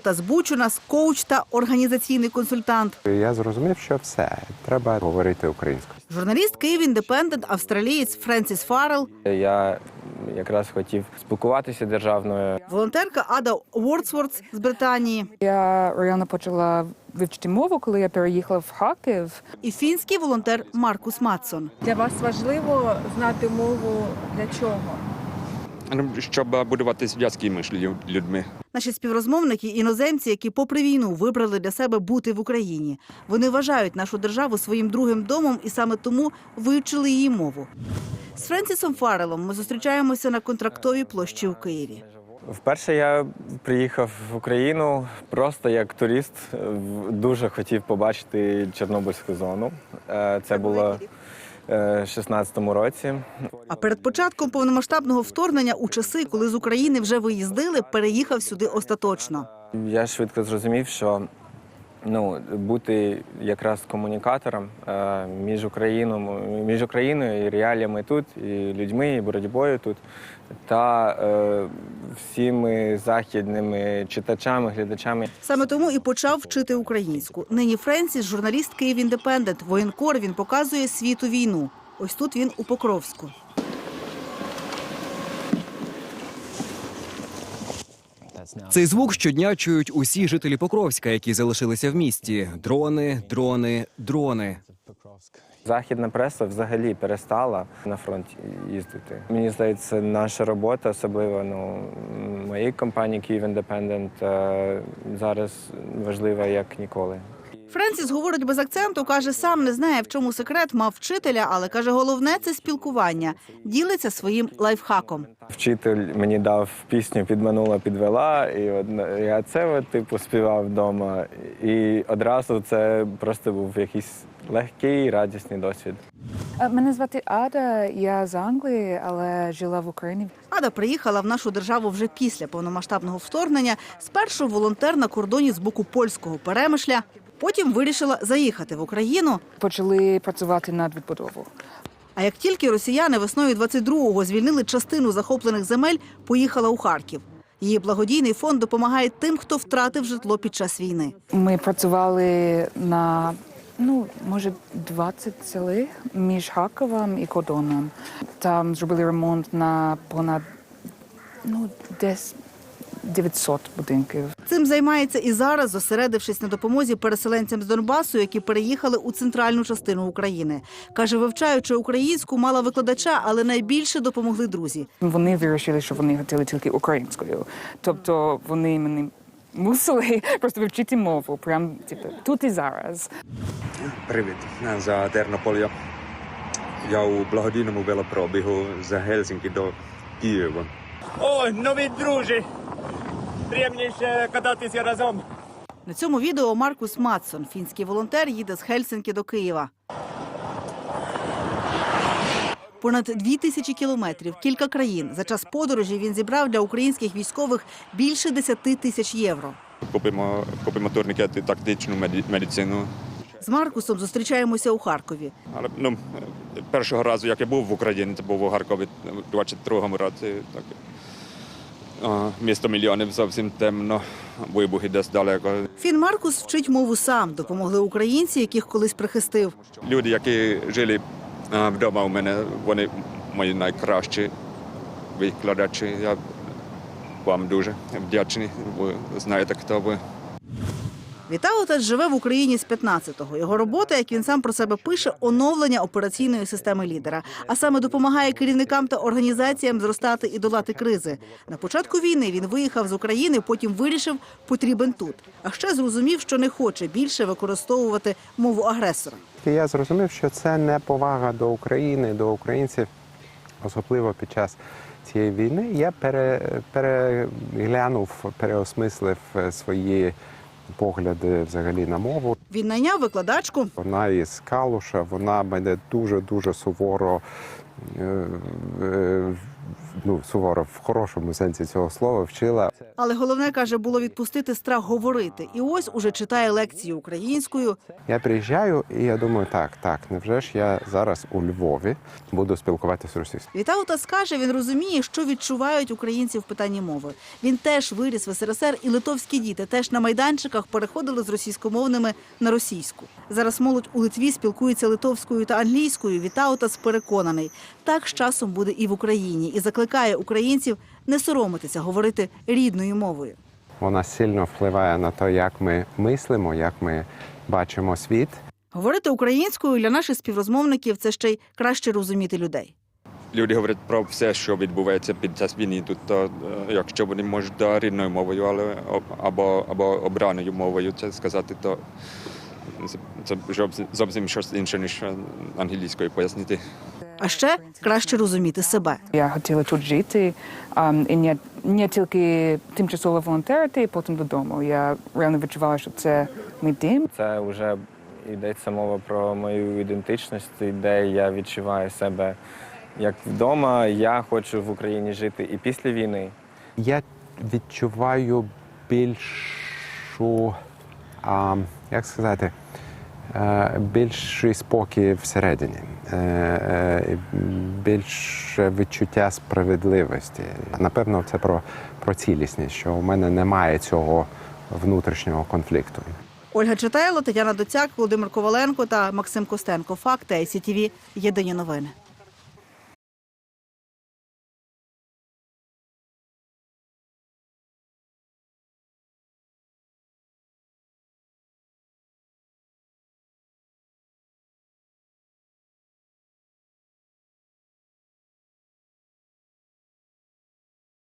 Та з Буч у нас коуч та організаційний консультант. Я зрозумів, що все треба говорити українською. Журналіст Київ Індепендент, австралієць Френсіс Фаррел, Я якраз хотів спілкуватися державною. волонтерка Ада Уордсворт з Британії Я реально почала вивчити мову, коли я переїхала в Харків. і фінський волонтер Маркус Матсон. Для вас важливо знати мову для чого? Ну, щоб будувати зв'язки між людьми. Наші співрозмовники іноземці, які попри війну вибрали для себе бути в Україні. Вони вважають нашу державу своїм другим домом і саме тому вивчили її мову. З Френсісом Фаррелом ми зустрічаємося на контрактовій площі у Києві. Вперше я приїхав в Україну просто як турист. Дуже хотів побачити Чорнобильську зону. Е, Це було е, в 16-му році. А перед початком повномасштабного вторгнення у часи, коли з України вже виїздили, переїхав сюди остаточно. Я швидко зрозумів, що ну, бути якраз комунікатором е, між Україною, між Україною і реаліями тут, і людьми, і боротьбою тут, та е, всіми західними читачами, глядачами. Саме тому і почав вчити українську. Нині Френсіс, журналіст Київ Індепендент. Воєнкор він показує світу війну. Ось тут він у Покровську. Цей звук щодня чують усі жителі Покровська, які залишилися в місті. Дрони, дрони, дрони. Західна преса взагалі перестала на фронт їздити. Мені здається, наша робота, особливо ну, моєї компанії Київ Індепендент, е, зараз важлива як ніколи. Френсіс говорить без акценту, каже, сам не знає, в чому секрет мав вчителя, але каже, головне це спілкування. Ділиться своїм лайфхаком. Вчитель мені дав пісню Підманула, підвела, і от я це от, типу співав вдома. І одразу це просто був якийсь легкий, радісний досвід. Е, Мене звати Ада, я з Англії, але жила в Україні. Ада приїхала в нашу державу вже після повномасштабного вторгнення. Спершу волонтер на кордоні з боку польського перемишля. Потім вирішила заїхати в Україну. Почали працювати над відбудовою. А як тільки росіяни весною 22-го звільнили частину захоплених земель, поїхала у Харків. Її благодійний фонд допомагає тим, хто втратив житло під час війни. Ми працювали на ну може 20 сели між Харковом і кордоном. Там зробили ремонт на понад ну десь 900 будинків. Цим займається і зараз, зосередившись на допомозі переселенцям з Донбасу, які переїхали у центральну частину України. Каже, вивчаючи українську, мала викладача, але найбільше допомогли друзі. Вони вирішили, що вони хотіли тільки українською. Тобто вони мене мусили просто вивчити мову, прям типу тут і зараз. Привіт, за Тернополя. Я у благодійному велопробігу з Гельсінки до Києва. О, нові друзі! Приємніше кататися разом. На цьому відео Маркус Матсон, фінський волонтер, їде з Хельсинки до Києва. Понад дві тисячі кілометрів, кілька країн. За час подорожі він зібрав для українських військових більше 10 тисяч євро. Купимо, купимо турнікети, тактичну медицину. З Маркусом зустрічаємося у Харкові. Але ну, першого разу, як я був в Україні, це був у Харкові у 22-му році. Так. Місто мільйонів зовсім темно, вибухи десь далеко. Фін Маркус вчить мову сам. Допомогли українці, яких колись прихистив. Люди, які жили вдома у мене, вони мої найкращі викладачі. Я вам дуже вдячний. Ви знаєте, хто ви. Віталотець живе в Україні з 15-го. Його робота, як він сам про себе пише, оновлення операційної системи лідера, а саме допомагає керівникам та організаціям зростати і долати кризи. На початку війни він виїхав з України, потім вирішив, потрібен тут. А ще зрозумів, що не хоче більше використовувати мову агресора. Я зрозумів, що це не повага до України, до українців, особливо під час цієї війни. Я пере, переглянув, переосмислив е, свої погляди взагалі на мову. Він найняв викладачку. Вона із Калуша, вона мене дуже дуже суворо е, е, ну, суворо в хорошому сенсі цього слова вчила. Але головне каже, було відпустити страх говорити. І ось уже читає лекції українською. Я приїжджаю і я думаю, так, так, невже ж я зараз у Львові буду спілкуватися російською. Вітаутас каже, він розуміє, що відчувають українці в питанні мови. Він теж виріс в СРСР, і литовські діти теж на майданчиках переходили з російськомовними на російську. Зараз молодь у Литві спілкується литовською та англійською. Вітаутас переконаний, так з часом буде і в Україні, і закликає українців не соромитися говорити рідною мовою. Вона сильно впливає на те, як ми мислимо, як ми бачимо світ. Говорити українською для наших співрозмовників це ще й краще розуміти людей. Люди говорять про все, що відбувається під час війни тут, то, е, якщо вони можуть рідною мовою, але або, або обраною мовою це сказати, то це, зовсім- щось інше, ніж англійською пояснити. А ще краще розуміти себе. Я хотіла тут жити і не, не тільки тимчасово волонтерити, і потім додому. Я реально відчувала, що це мій дім. Це вже йдеться мова про мою ідентичність, де я відчуваю себе як вдома. Я хочу в Україні жити і після війни. Я відчуваю більшу, а, як сказати, е, більший спокій всередині, е, е, більше відчуття справедливості. Напевно, це про, про цілісність, що у мене немає цього внутрішнього конфлікту. Ольга Читайло, Тетяна Доцяк, Володимир Коваленко та Максим Костенко. Факти ICTV. Єдині новини.